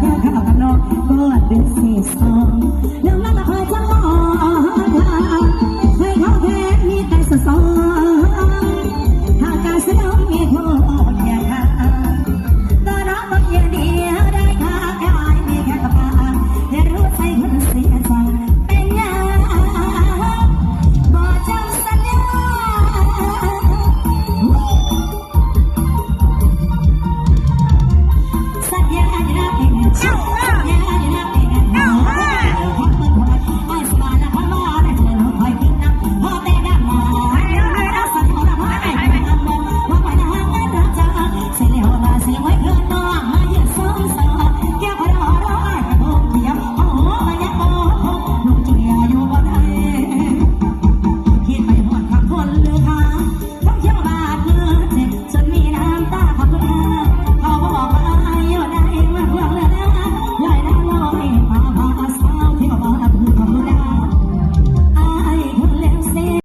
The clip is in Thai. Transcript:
แค่ข้าวกับน้องก็ดึกเสีสองเรื่อละ อ๋อแม่ล่ะแตงโมโอ้โหหัวต้นหอมอิสมาลาหอมอะไรหอมหอยคีนัมหอมแตงโมไอ้แม่ล่ะใส่หอมอะไรหอมใบตองหอมใบหน้ากระจาดใส่หอมอะไรใส่ไม้กระดงไม่ยืดส้นส้นเกี่ยวกับหอมอะไรหอมเกี๊ยวหอมอะไรหอมนกเตี้ยอยู่บนไอ้เขี่ยใบหัวต้นหอมเลยค่ะ